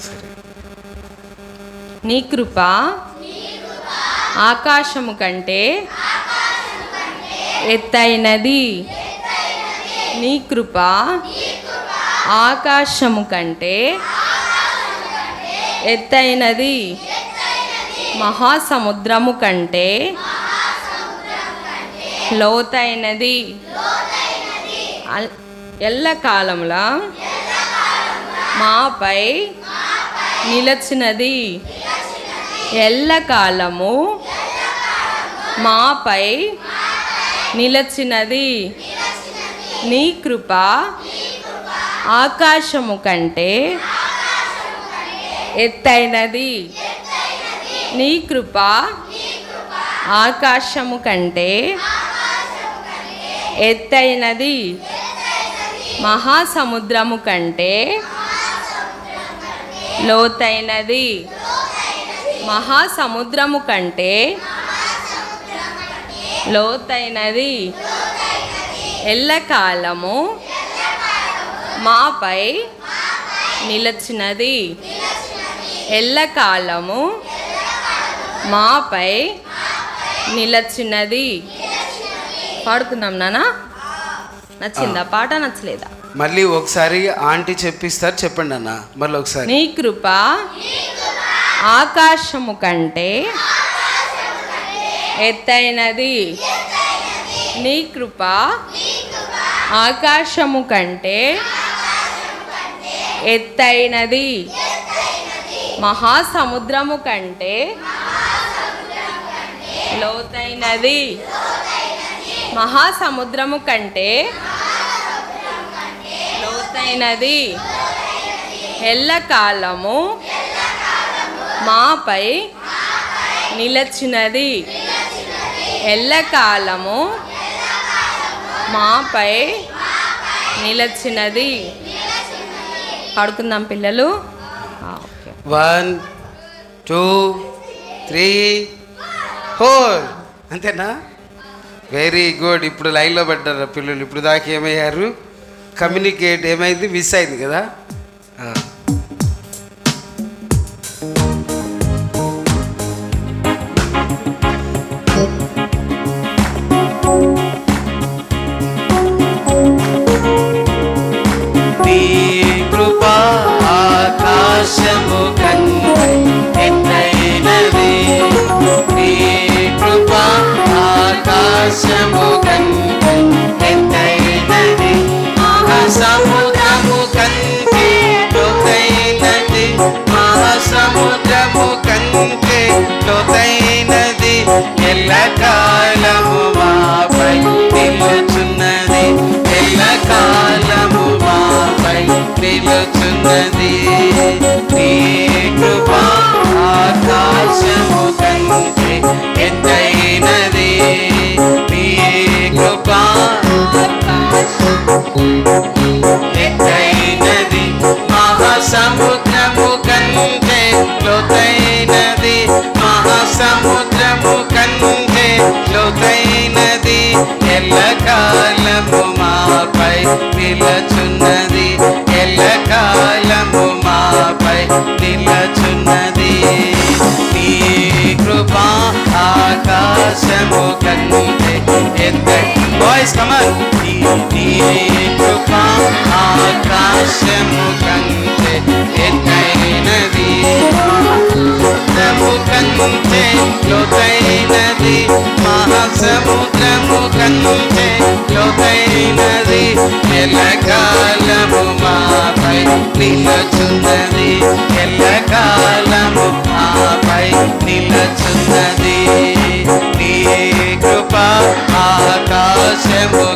సరే నీ కృప ఆకాశము కంటే ఎత్తైనది. నీ కృప ఆకాశము కంటే ఎత్తైనది. మహాసముద్రము కంటే లోతైనది. ఎల్ల కాలంలో మాపై నిలచినది ఎల్లకాలము మాపై నిలచినది నీ కృప ఆకాశము కంటే ఎత్తైనది నీ కృప ఆకాశము కంటే ఎత్తైనది మహాసముద్రము కంటే లోతైనది. మహాసముద్రము కంటే లోతైనది. ఎల్లకాలము మాపై నిలచినది. ఎల్లకాలము మాపై నిలచినది. పాడుకుందాం నానా. నచ్చిందా? పాట నచ్చలేదా? మళ్ళీ ఒకసారి ఆంటీ చెప్పిస్తారు చెప్పండి అన్న. మళ్ళీ ఒకసారి. నీ కృప ఆకాశము కంటే ఎత్తైనది. నీ కృప ఆకాశము కంటే ఎత్తైనది. మహాసముద్రము కంటే లోతైనది. మహాసముద్రము కంటే లోతైనది. ఎల్లకాలము మాపై నిలచినది. ఎల్లకాలము మాపై నిలచినది. పడుకుందాం పిల్లలు. One two three four. అంతేనా? వెరీ గుడ్ ఇప్పుడు లైన్లో పడ్డారు పిల్లలు. ఇప్పుడు దాకా ఏమయ్యారు? కమ్యూనికేట్ ఏమైంది? మిస్ అయింది కదా? ఆకాశము కంటే ఎత్తైనది మహాసముద్రము కంటే లోతైనది మహాసముద్రము కంటే లోతైనది ఎల్లకాలము మాపై నిలుచున్నది ఎల్లకాలము మాపై నిలుచున్నది. నీ ఆకాశము కంటే ఎల్లకాలము మాపై నిలచున్నది. ఎల్లకాలము మాపై నిలచున్నది. నీ కృపా ఆకాశము కంటే ఎంత. వాయిస్ కమన్ నీ నిలచుందని ఎల్లకాలము ఆపై నిలచున్నది. నీ కృప ఆకాశము